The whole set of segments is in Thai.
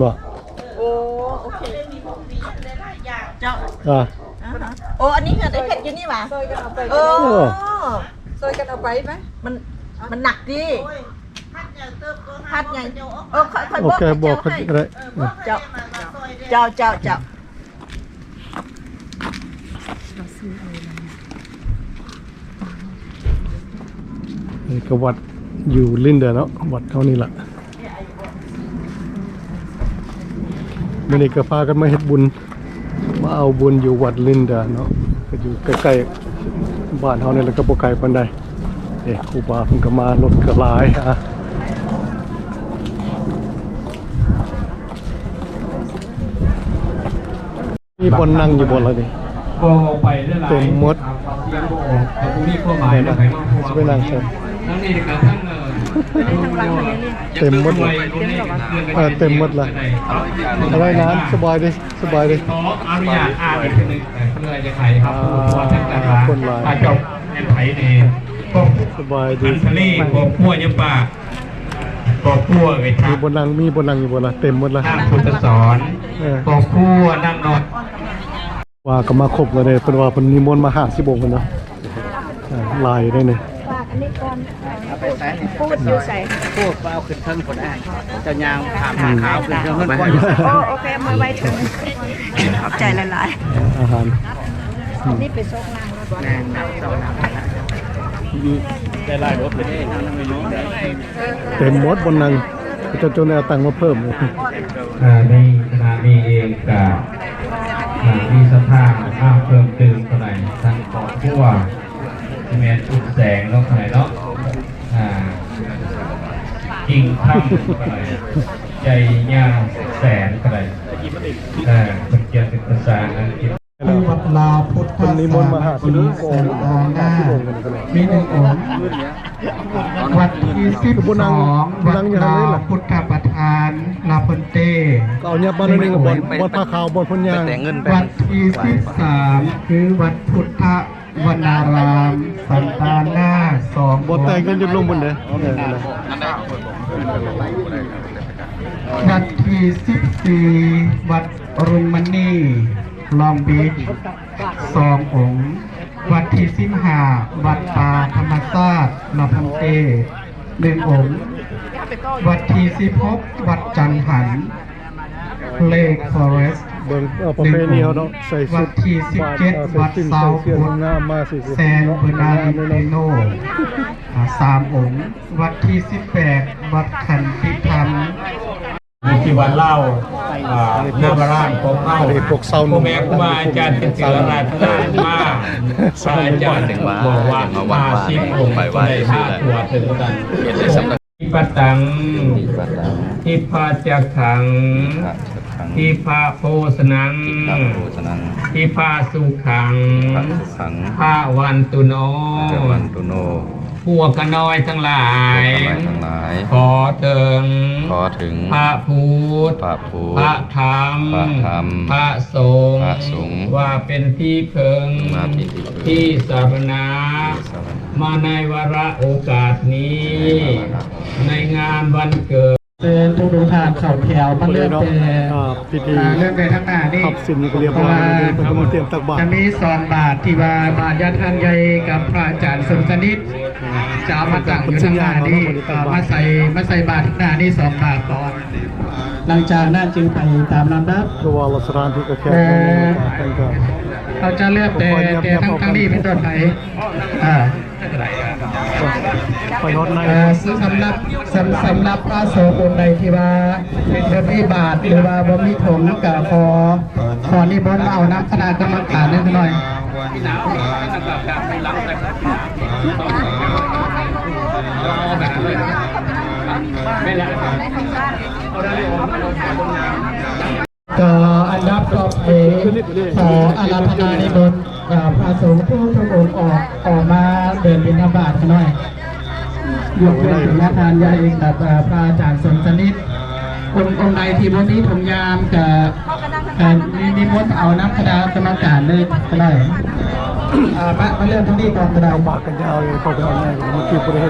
บ่โอ้โอเคได้มีพวกปีได้หลายอย่างเจ้าอ่าอ่าฮะโอ้อันนี้เงินไอ้เพชรอยู่นี่หว่าซอยกันเอาไปเออซอยกันเอาไปไหมมันมันหนักดิโอ้ยฮัดใหญ่เติบก็ฮัดใหญ่เดี๋ยวออกเออค่อยค่อยโอเคบอกให้เขาก็ได้เออบอกให้มามาซอยแดงเจ้าเจ้าเจ้านี่ก็วัดอยู่ลินเดอร์เนาะวัดเท่านี้ล่ะ มื่อนี้ก็พากันมาเฮ็ดบุญ มาเอาบุญอยู่วัดลินเดอร์เนาะก็อยู่ใกล้ๆบ้านเฮานี่แหละก็บ่ไกลปานใดเอ๊ะครูบาเพิ่นก็มารถก็หลายฮะมีบนนั่งอยู่บนแล้วนี่ก็ไปได้หลายเต็มหมดถาความเสียงก็ออกแต่ผู้มีความหมายนะไปมากกว่าจะไปนั่งเชิญทั้งนี้กับทั้ง เออเต็มหมดเลยเออเต็มหมดเลยอะไรนะสบายดิสบายดิขออนุญาตอ่านอีกทีหนึงเพื่อจะไขครับผู้ว่าท่านการคนหลายอาจบแอนไขในก็สบายอัดีนทะเลกบพัวยมป่าก็พัวไอ้มีทับบนนั่งมีบนนั่งอยู่บนละเต็มหมดละทางพุทธสอนเออก็พัวนั่งนอนว่าก็มาครบแล้วเด้เป็นว่าเป็นนิมนต์มา50องค์กันเนาะอ่าลายได้เนี่ย พูดอยู่ใส่พูดว่าเอาขึ้นเทิงคนได้เจ้ายางถามหาขาวขึ้นเทิงคนก่อนโอ้โอเคมาไว้ถึงขอบใจหลายอาหารนี่ไปซกนางแล้วบ่แน่นับสองนับได้ไล่รถไปได้นั่งไม่รู้ได้เต็มหมดบนนั่งเจ้าเจ้าเนี่ยเอาตังค์มาเพิ่มเลยอ่าในขณะนี้เองกับอ่ามีสภาพอ้าวเพิ่มเติมเท่าไหร่ทั้งของผู้ว่าที่แมนอุดแสงเนาะเท่าไหร่เนาะอ่ากิ่งถ้ำเท่าไหร่ใจยาวแสนเท่าไหร่อ่าเป็นเกียรติภาษาอังกฤษวัดลาวพุทธคนนิมนต์มาหาคุที่ณนี่แสองงทองหน้า50องค์กันก็เลยมีหนึ่งองค์วัดที่สิบสองวัดลาวพุทธประธานลาเพิ่นเต้ก็เอาเนี่ยบ้านนึงบนบนผ้าขาวบนพนยางแต่เงินไปวัดที่สิบสามคือวัดพุทธ วนารามสันตานาสองบนแต่งกันจนลงบนเด้อเออนั่นแหละวัดที่สิบสี่วัดอรุณมณีลองบีชสององค์วัดที่สิบห้าวัดป่าธรรมศาสตร์ลาพันเตหนึ่งองค์วัดที่สิบหกวัดจันหันเลกฟอเรสต์ เบิ่งเอาประเพณีเขาเนาะใส่วัชุดดที่สิบเจ็ดใส่วัดสิ้นเซาใส่เสื้อพุทธงามมาสิแซนเบอร์นาริเตโนอ่าสามองค์ วัดที่สิบแปดวัดขันติธรรมมีที่วัดเล่าอ่าหน้าพระรามของเล่าอันนี้พวกเศร้าหนุ่พ่อมแม่ครูบาอาจารย์เป็นเสือราชนามาพระอาจารย์บอกว่ามาสิบองค์ไปห้าตัวถึงกัน ทิปตังทิพาจักขังทิพาโพสนังทิพาสุขังขังพาวันตุโนเทวันตุโน พวกกันน้อยทั้งหลาย ทั้งหลาย ขอเถิงขอถึง พระพุทธ พระภูพระธรรม พระธรรม พระสงฆ์ พระสงฆ์ ว่าเป็นที่เพิง ว่าเป็นที่เพิง ที่สารณาสวรรค์มาในวาระโอกาสนี้ ในวาระในงานวันเกิด เดินทุกทุกทางเข่าแถวมาเริ่มเป็นอ่าพิธีอ่าเริ่มไปทั้งหน้านี่ขับสินก็เรียบร้อยแล้วเป็นกำลังเตรียมตักบาตรจะมีสอนบาทที่ว่าบาทยาทานใหญ่กับพระอาจารย์สมสนิทจะเอามาตั้งอยู่ทั้งหน้านี่ก็มาใส่มาใส่บาททั้งหน้านี่สองบาทก่อนหลังจากนั้นจึงไปตามลำดับเพราะว่าเราสถานที่ก็แค่เอ่อกันก็เราจะเลือกแต่แต่ทั้งทั้งนี้เป็นต้นไปอ่า ไปฮอดในเอ่อซึ่งสำหรับสำสำหรับพระโสงฆ์องค์ใดที่ว่าบ่มีบาทหรือว่าบ่มีถงกับขอขอนิมนต์เอาน้ำคณะกรรมการนิดหน่อยก็อันดับต่อไปขออาราธนานิมนต์ พระสงฆ์ผู้ทุกองค์ออกออกมาเดินบิณฑบาตกันหน่อยยกเว้นถึงอาจารย์ใหญ่กับพระอาจารย์สนสนิทค์องค์ใดที่วันนี้ผมยามกับอ่านิมนต์เอาน้ำคณะกรรมการเลยก็ได้มามาเริ่มที่นี่ก่อนก็ได้ปากกันยาวเลยเข้าไปเอาไง่ายกว่าเมื่อกี้บริเฮ็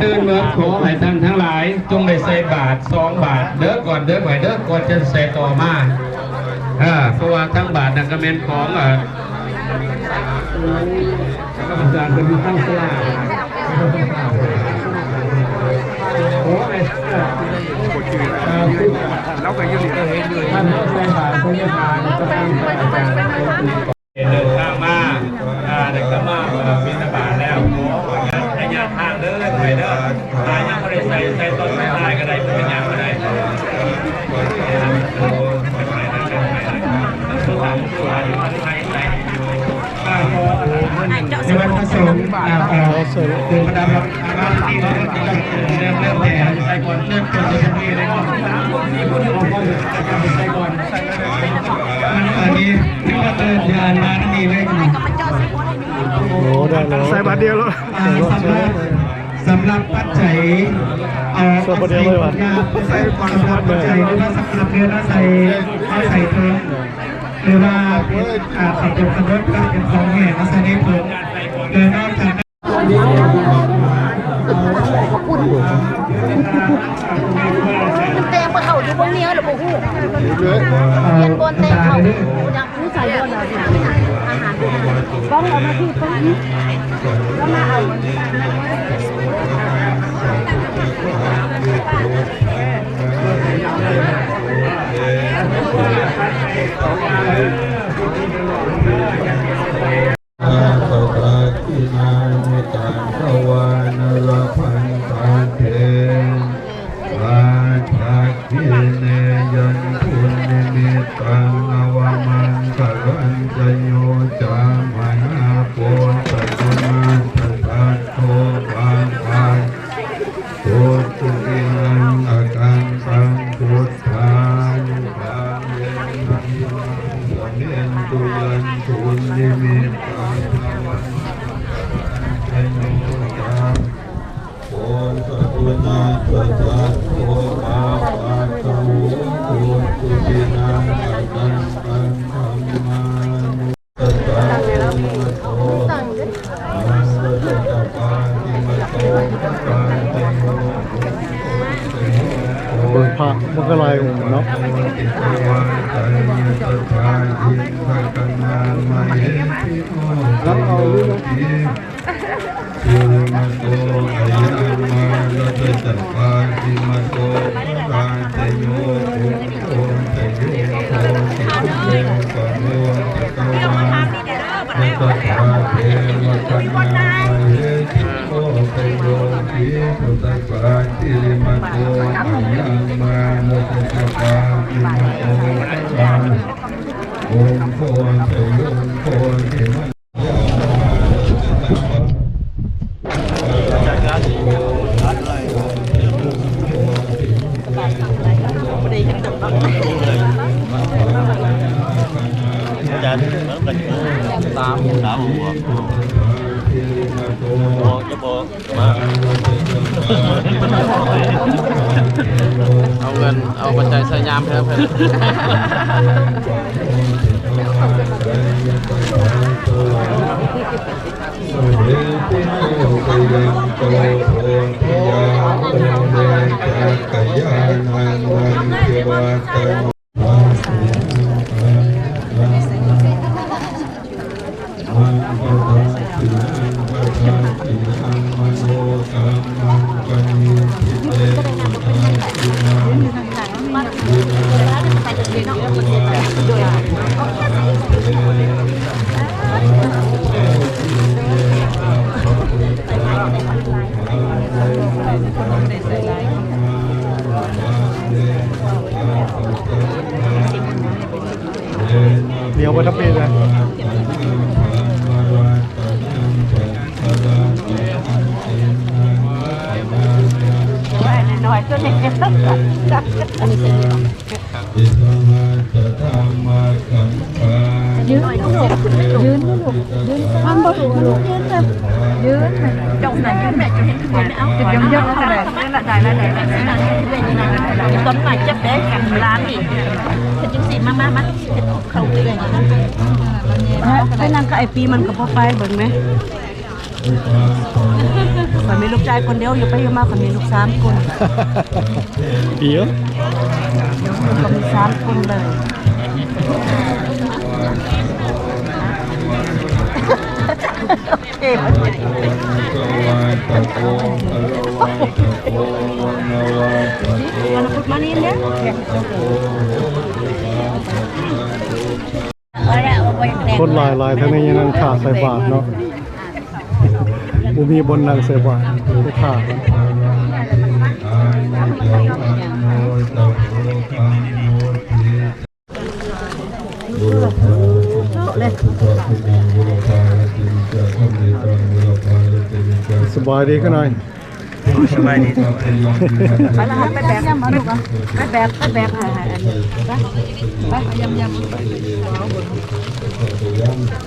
ดดีกว่านั้นขอให้ท่านทั้งหลาย จงได้ใส่บาทสองบาท เด้อก่อนเด้อไว้เด้อก่อนจะใส่ต่อมาอ่าเพราะว่าทั้งบาทนั่นก็เป็นของอ่าอาจารย์เป็นตั้งสลากขอให้อ่าแล้วก็ยืนเห็นเลยท่านใส่บาทก็ยังทานก็ตั้งแต่อาจารย์เดินทางมาอ่าได้ก็มาเอ่อบิณฑบาตแล้วขออนุญาตให้ญาติทางเด้อไปเด้อตายยังไม่ได้ใส่ใส่ต้นไม้ตายก็ได้เป็นหยังก็ได้ ในวันพระสงฆ์อ่าเอ่อเดินประดับรับอาราที่เริ่มเริ่มเริ่มแต่ใส่ก่อนเริ่มก่อนจะมีอะไรก่อนใส่ก่อนอันนี้นี่ก็เดินงานมาที่นี่เลยโอ้ได้แล้วใส่บาทเดียวแล้วอ่าสำหรับสำหรับปัจจัยเอาใส่บาทเดียวเลยวะใส่ก่อนสำหรับปัจจัยหรือว่าสำหรับเดือนละใส่เอาใส่เพิ่ม หรือว่าเป็นอ่าขับรถขับรถก็เป็นของแห่ลักษณะนี้เพิ่มเดินนอกจากเตงมาเข้าอยู่บนเนี้หรือบ่ฮู้เรียนบนเตงเข้าอยากรู้ใส่บนแล้วอาหารบ้องเอามาที่ตรงนี้แล้วมาเอา ปิดพระมันก็ลายองค์เนาะติสวาใจยตถาะกนามาเยติโอรับเอา โแหละได้แล้วได้แล้วต้นไม้จะแดงกันร้านนี่เห็นจังสีมามามาเข้าไปเลยไปนั่งกับไอปีมันก็พอไปเบิ่งไหมคนมีลูกชายคนเดียวอยู่ไปอยู่มาคนมีลูกสามคนเดี๋ยวก็มีสามคนเลย คนหลายหลายทั้งนี้ยังนั่งขาใส่บาทเนาะบ่มีบนนั่งใส่บาทไปขากัน สบายดีกันหน่อยไปละไปแบกมาลูกอะไปแบกไปแบกหายอันนี้ไปไปยำย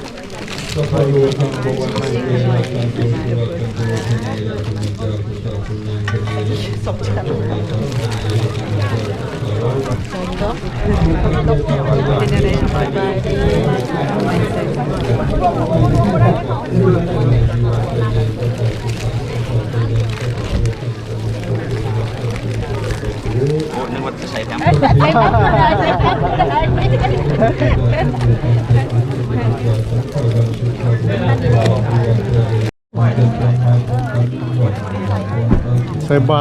ำ ใส่บาทแล้วยิ้มเลยเด้อเดี๋ยวให้สิบงามซะคือสังเจ้าที่บริสุทธิ์ยังนาคิดกันขอพระปานนั่งก็ไปโอ้กิบัวเวทีเกิดไปขอให้พระอาจารย์อะสบายดีกันหน่อยสบายดีสบายดีเว้ยแม่นสบายดีอาจารย์น้องอาจารย์น้องสบายดีโดยโดยโดยโดยโดยต้องมาที่พันก็บากบากเล่นก็มาใจไปมากเท่าไหร่ก็ต้องเจ อบ่ค่อยมันเรื่อง ใส่เนี่ย มัน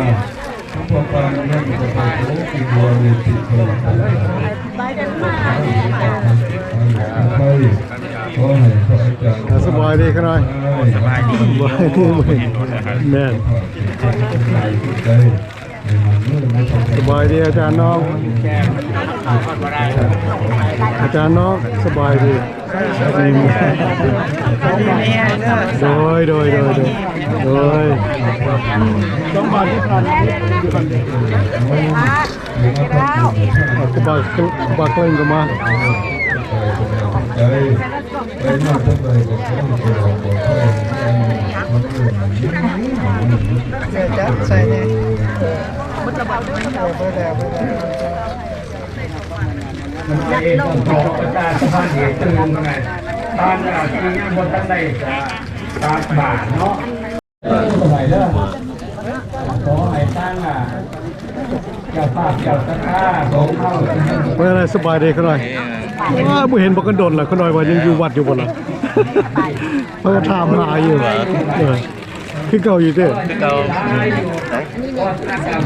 เอ งต้องขออาจารย์สภาพเหตุตื่นมาไงตอนนี้ที่ยังบนตั้งได้ ตาบาทเนาะ สมัยเด้อขอให้ตั้งอะเจ้าภาพเจ้าตะกร้าสงเข้าเป็นอะไรสบายดีกันหน่อยว้าบ่เห็นบ่กันดนล่ะกันหน่อยว่ายังอยู่วัดอยู่บ่ล่ะเพิ่นถามหาอยู่เออคือเก่าอยู่เด้อเก่า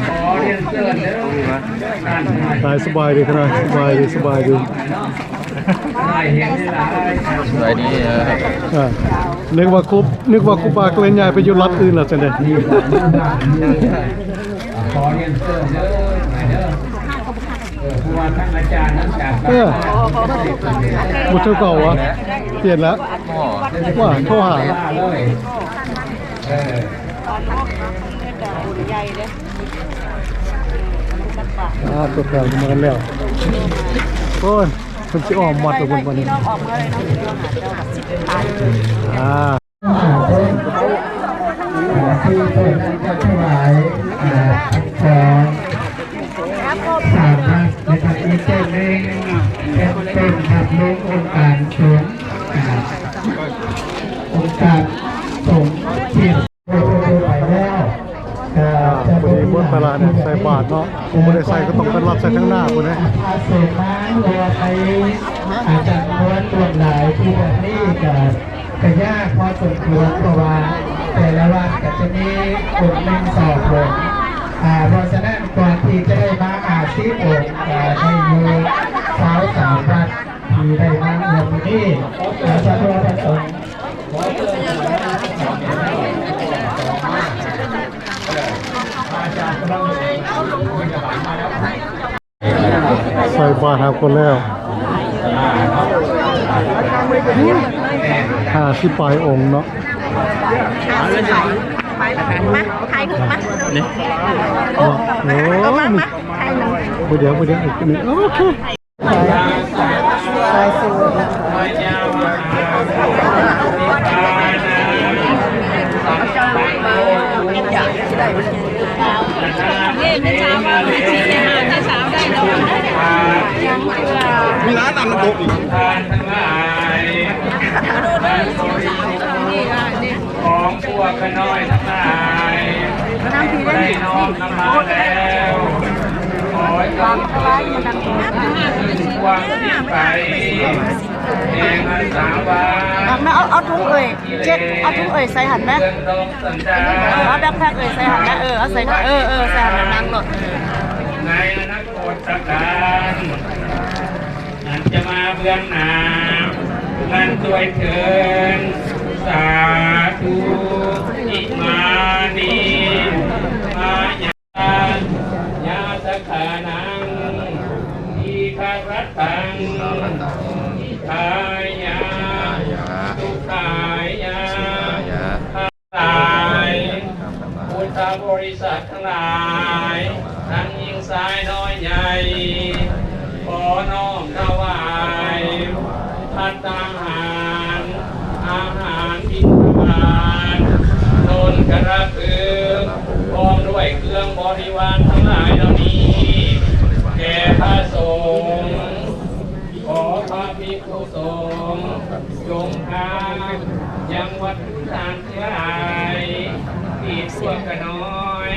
ขอเรียนเชิญเด้อตายสบายดีกันหน่อยสบายดีสบายดี ได้เห็นได้หลายสบายดีเอออ่านึกว่าคุบนึกว่าคุบาเกลนใหญ่ไปอยู่รัฐอื่นล่ะจังได๋ขอเรียนเชิญเด้อไหนเด้อเออผู้ว่าท่านอาจารย์นั้นจากเออบ่เท่าเก่าวะเปลี่ยนแล้วพ่อว่าโทรหาว่าเลยเอออ่าตัวแปลมากันแล้วโอ้ยเพิ่นสิออมวัดแล้วเพิ่นวันนี้อ่าที่เปิดนั้นจะถวายของสามนักนะครับมีเต้นเองเป็นเต้นขับลงองค์การสงฆ์ ทเนาะผมบ่ได้ใส่ก็ต้องไปรับใส่ข้างหน้าพุ่นนะอาเสมาเรือไปอาจารย์ม้วนรวมหลายที่แบบนี้ก็ก็ยากพอสมควรเพราะว่าแต่ละวันก็จะมีคนหนึ่งสอบลงอ่าเพราะฉะนั้นก่อนที่จะได้มาอาชีพองค์อ่าในมือเท้าสามวัดที่ได้มาเงินนี้อาจารย์ตัวท่านอง ใส่บาทหาคนแล้วห้าสิบปลายองค์เนาะมาไทยถูกมาเนี่ยโอ้โหเดี๋ยวเดี๋ยวอีกนึงโอเคใส่สู สูไม่เช้าว่าไม่ชี้ในหาที่สาวได้เนาะยังเชื่อมีร้านนำน้ำตกอีกทานทั้งหลายนี่อะนี่ของพวกขน้อยทั้งหลายได้น้อมนำมาแล้วข อให้ตั้งใจวางที่ไปเองอาสาวาเอาแม่เอาเอาถุงเอ่ยเจ็ดเอาถุงเอ่ยใส่หันไหมเองต้องสัญญาเอาแบ็คแพ็คเอ่ยใส่หันนะเออเอาใส่เออเออใส่หันนั่งหลดในอนาคตกการอันจะมาเบื้องหน้ามันด้วยเถินสาธุอิมานีมายายา ขานังอีคารัตตังอิทายาทุกขายาตายพุทธบริษัททั้งหลายทั้งยิงซ้ายน้อยใหญ่ขอน้อมถวายพัตตาหารอาหารบิณฑบาตโนนกระพือพร้อมด้วยเครื่องบริวารทั้งหลายเหล่านี้ แก่พระสงฆ์ขอพระภิกษุสงฆ์จงพายังวัดทางทั้งหลายที่พวกกันน้อย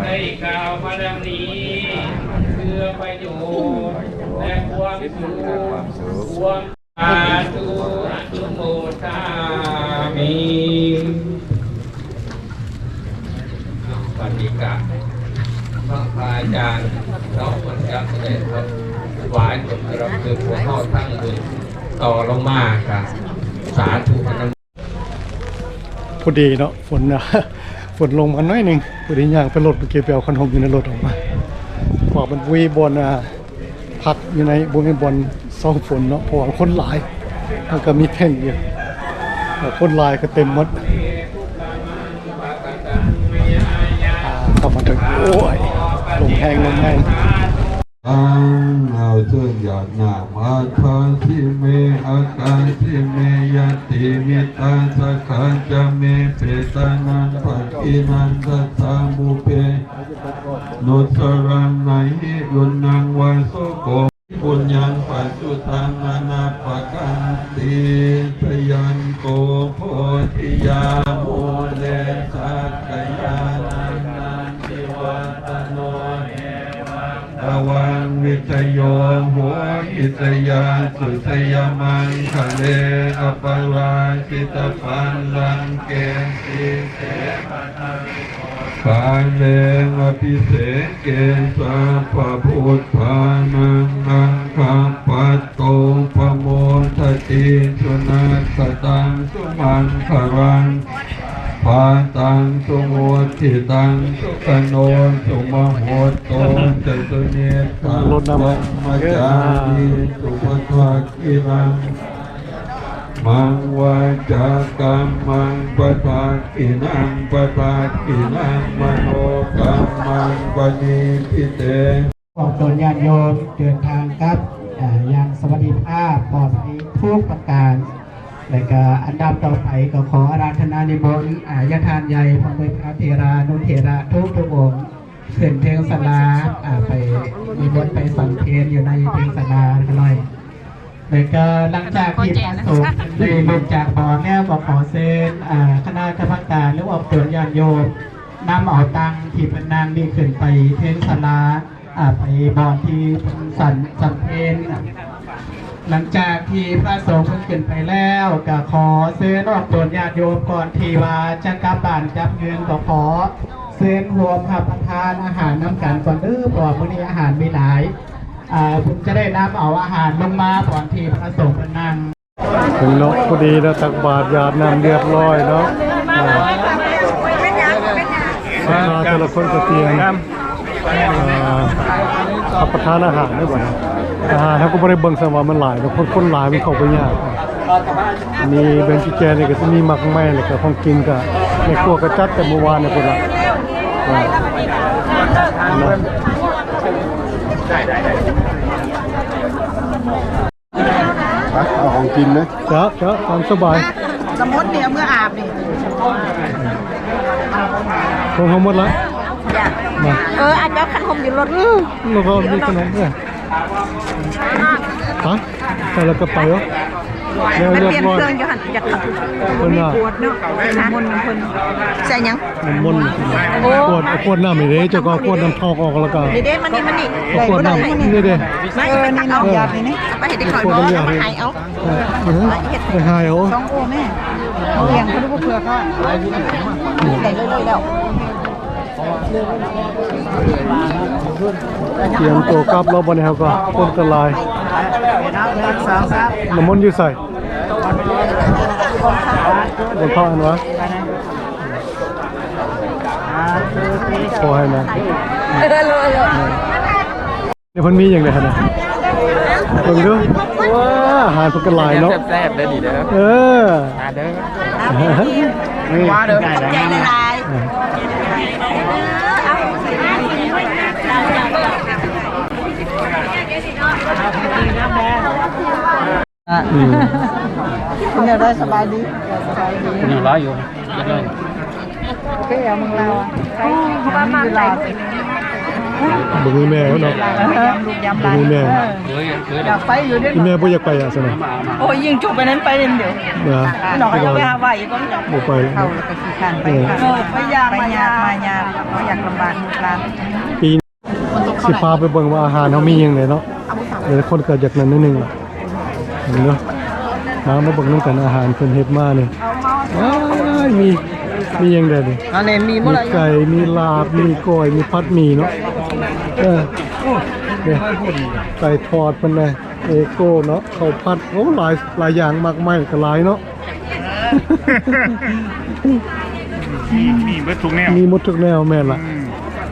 ได้กล่าวมาแล้วนี้ เพื่อประโยชน์และ ความสุขอาตุอนุโมทามิวันนี้กะพระพอาจารย์เราคนจะแสดงครับหวายผลกระพือหัวข้อทั้งบุญต่อลงมาครับสาธุอนุพอดีเนาะฝนนะฝนลงมาหน่อยหนึ่งพอดีอย่างไปรถไปเก็บไปเอาขนมอยู่ในรถออกมาพอมันวีบอลอะ พักอยู่ในบนบอลซ่องฝนเนาะเพราะว่าคนหลายมันก็มีแท่งอยู่แล้วคนหลายก็เต็มหมดอ่าเข้ามาถึงโอ้ยลมแห้งลมแห้ง อังเอาเสื่องหยาดหนามาทาสิเมอาการสิเมยติมิตาสกขาจะเมเปตานันปักินันตัตตามุเปนุสรังไนหิยุนังวาโสโกปุญญังปัจจุตังนานาปะกันติทยันโกโพธิยาโมเลสักยา วังวิจโยหัวอิสยาสุสยามังคะเลอปาราชิตปันลังเกสิเสปะทวิโกปาเลอภิเสเกสัพพะพุทธานังนังคัปปัตโตปโมทติสุนัสตังสุมันคารังาตังสุโมทิตังสุขโนสุมโหตโตจตุเนตังรถนำธรรมจามิสุปทวักกิรังมังวาจากรรมังปะทากินังปะทากินังมโนกรรมังปณิพิเตขอบตนญาติโยมเดินทางครับอย่างสวัสดิภาพปลอดภัยทุกประการ และก็อันดับต่อไปก็ขออาราธนานิมนต์อายทานใหญ่พระเวทพระเทรานุเทระทุกทุกองค์ขึ้นเพลงสลาไปนิมนต์ไปสังเพลอยู่ในเพลงสลากันหน่อยแล้วก็หลังจากที่พระสงฆ์ได้ลงจากบ่อแม่บ่ขอเซนคณะกรรมการหรือว่าตนญาติโยมนำเอาตังที่เป็นนางนี่ขึ้นไปเทนสลาไปบอนที่เป็นสันสันเพน หลังจากที่พระสงฆ์เพิ่งขึ้นไปแล้วก็ขอเสื้อนอกตนญาติโยมก่อนที่ว่าจะกลับบ้านกลับเงินก็ขอเสื้อนรวมรับประทานอาหารน้ำกันก่อนเด้อเพราะว่ามื้อนี้อาหารมีหลายอ่าผมจะได้นำเอาอาหารลงมาก่อนที่พระสงฆ์เป็นนั่งถึงเนาะพอดีนะตักบาตรหยาดน้ำเรียบร้อยเนาะอ่ามาแต่ละคนก็เตรียมอ่ารับประทานอาหารได้บ่เนี่ย อาหารเขาก็บ่ได้เบิ่งซะว่ามันหลายเนาะคนคนหลายมันเข้าไปยากอันนี้เบนจิแกนี่ก็สิมีมักแม่แล้วก็ของกินก็ในครัวก็จัดแต่เมื่อวานเนี่ยพุ่นล่ะอ่าเนาะเอาของกินนะจ้าจ้าตามสบายสมมติเนี่ยเมื่ออาบนี่คงทั้งหมดแล้วเอยากมาเอออาจจะคันหมอยู่รถแล้วก็มีขนมด้วย ฮะใส่แล้วก็ไปเหรอแล้วมันเรียเปบลี่ยนร้อยเครื่องอยู่หันอยากขับคนน่ะปวดเนาะน้ำมันต์น้ำมันต์ใส่หยัง มันมนต์ขวดเอาขวดน้ำนี่เด้เจ้าก็เอาขวดน้ำทองออกแล้วก็นี่เด้มันนี่มันนี่เอาขวดน้ำนี่เด้ ไม่ไปตักเอายานี่นี่ไปเห็นได้ข่อยบอกเอามาหายเอาเออเออไปหายเอา สองโอแม่เขาเลี้ยงเขาดูเผื่อเขาได้เลยเลยแล้ว เตรียมตัวกลับแล้วบ่เนี่ยครับก็คนกระลายน้ำมนต์อยู่ใส่บนพ่ออันวะพอให้นะเดี๋ยวเพิ่นมีอย่างไรนะเพิ่นดูว้าอาหารเพิ่นกระลายเนาะแซ่บๆได้ดีเด้อเออมาเด้อนี่มาเด้อใจละลายอื คุณอยากได้สบายดีสบายดีอยู่ร้อยอยู่ยังไงโอเคเอามึงเราอะใช้บ้านมาไหนบ่มีแม่เนาะลูกยำบ่ลายมีแม่เคยเคยอยากไปอยู่ด้วยที่แม่บ่อยากไปอะซะนะโอ้ยยิงจุกไปนั้นไปเดี๋ยวนะหนอกจะไปหาไหวก็ไม่บ่ไปแล้วเข้าแล้วก็ขี้ขันไปค่ะเออไปยากไปมายากยากมายากเขาอยากลำบากลูกหลานปีนี้สิพาไปเบิ่งว่าอาหารเขามีหยังไงเนาะเดี๋ยวคนก็อยากนั้นนิดนึงล่ะ เห็นเนาะมามาเบิ่งนำกันอาหารเพิ่นเฮ็ดมานี่ว้ายมีมีหยังได้นี่อันนี้มีหมมีดเลยไก่ มีลาบ มีก้อย มีพัดหมี่เนาะเออเนี่ยไก่ทอดเพิ่นเลยเอโก้เนาะข้าวผัดโอ้หลายหลายอย่างมากมายก็หลายเนาะมีเบิดทุกแนวมีหมดทุกแนวแม่นล่ะ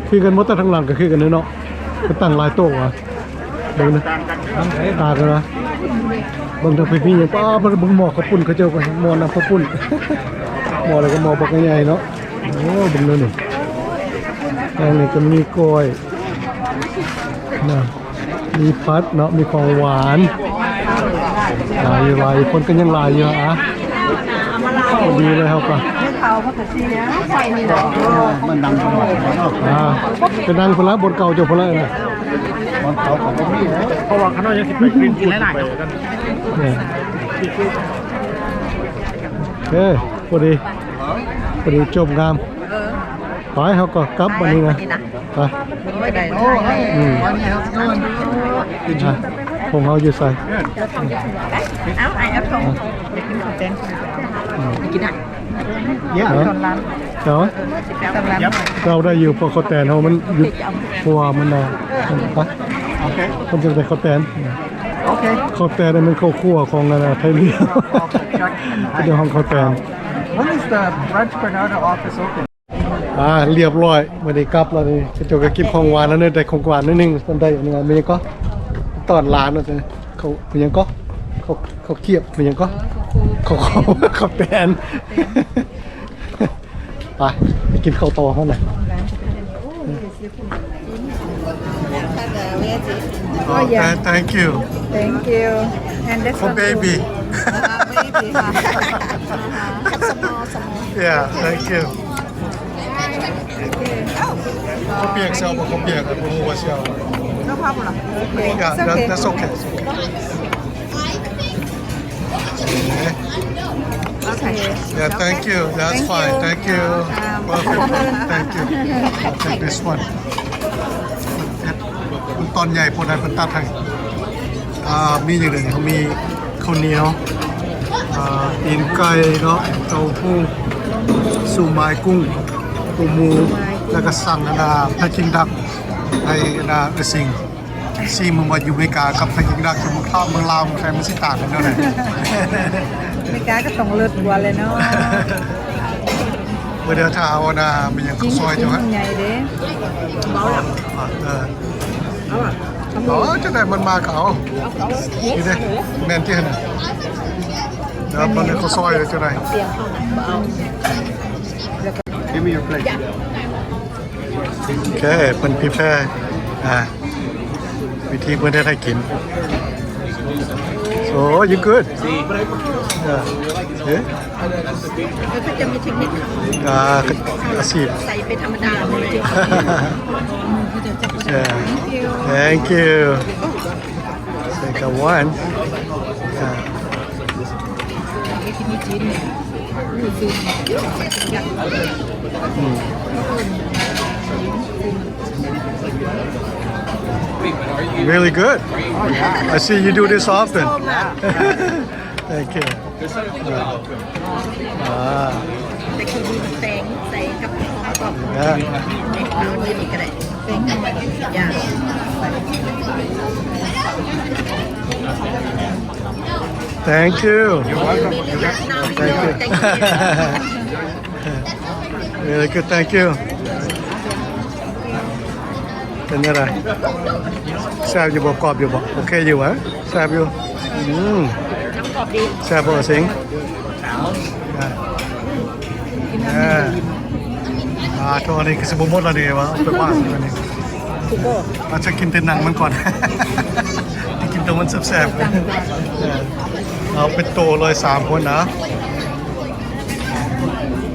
คือกันหมดแต่ทั้งหลังก็คือกันเนาะก็ตั้งหลายโต๊ะอะ เบิ่งนะตากันตากันนะเบิ่งทางพี่พี่อย่างป้ามันเบิ่งหมอข้าวปุ้นเขาเจ้าก็หมอน้ำข้าวปุ้นหมออะไรก็หมอบักใหญ่เนาะโอ้เบิ่งเลยนี่ทางนี้ก็มีกล้อยนะมีพัดเนาะมีของหวานหลายหลายคนก็ยังหลายอยู่อะพอดีเลยครับป่ะเขาพักซี่เนี่ยใส่นี่เนาะอ่าเป็นนางพละ บทเก่าเจ้าพละนะเพราะว่าข้างนอกยังสิไปกินกินหลายๆกันเออพอดีพอดีจบงามไปเขาก็กลับวันนี้นะไปไม่ได้อืมอะผมเอาอยู่ใส่เอาไอ้เอาส่งกินอะเนาะตอนร้านเนาะตอนร้านเราได้อยู่พอเขาแตนเขามันหยุดพราะว่ามันนะไป มันจะได้เขาแตนโอเคเขาแตนมันข้าวคั่วของนานาไทยเรียวเดี๋ยวห้องเขาแตน When is the French Bernardo office open อ่าเรียบร้อยมาได้กลับแล้วนี่กระจกก็กินของหวานแล้วเนี่ยได้ของหวานนิดนึงมันได้อย่างนึงมันยังก็ตอนร้านน่ะเนี่ยเขามันยังก็เขาเขาเคียบมันยังก็เขาเขาเขาแตนไปไปกินข้าวต่อเขาหน่อย Oh, yeah. thank you Thank you and this for one baby baby yeah thank you เขาเปียกเซลบอกเขาเปียกอะผมว่าเซล no problem okay yeah it's that, okay that's okay okay Yeah, thank you. That's Thank fine. you. Thank you. Perfect. Thank you. I'll take this one. มันตอนใหญ่พอได้เป็นตัดให้อ่ามีอย่างอื่นเขามีข้าวเหนียวอ่าตีนไก่เนาะเต้าหู้สูไม้กุ้งปูหมู แล้วก็สั่งอันนาแพคกิ้งดักให้อันนาเออสิงซีมึงว่าอยู่อเมริกากับแพคกิ้งดักอยู่เมืองข้าวเมืองลาวเมืองไทยมันสิต่างกันเท่าไหร่ไม่กล้าก็ต้องเลือดบัวเลยเนาะเมื่อเดือนถ้าเอานะมันยังข้าวซอยจังฮะใหญ่เด้เออ อ๋อจะได้มันมาเขานี่เด้แมนที่เห็นะแล้วมันเลยข้าซอยเลยจะได้ Give me your plate โอเคเป็นพิแพรอ่าวิธีเพื่อนได้ได้กิน Oh, you good? Yeah. Yeah. แล้วก็จะมีเทคนิค Ah, asyik. ใส่เป็นธรรมดาเลย yeah. Thank you. Second one. Yeah. Mm. Really good. I see you do this often. Thank you. Ah, แต่คือมีแตงใส่กับหอมกรอบ yeah. เอาดีนี่ก็ได้เป็นอย่าง Thank you. Thank you. Thank you. really good, thank you. เป็นอะไรแซ่บอยู่บ่กรอบอยู่บ่โอเคอยู่ฮะแซ่บอยู่อืมน้ำกรอบดีแซ่บบ่สิงอ่าอ่าอ่าตัวนี้คือสมมติแล้วดีวะเอาไปว่างตัวนี้ถูกบ่เราจะกินแต่หนังมันก่อนกินตัวมันแซ่บๆเออเอาเป็นโตเลยสามคนนะเ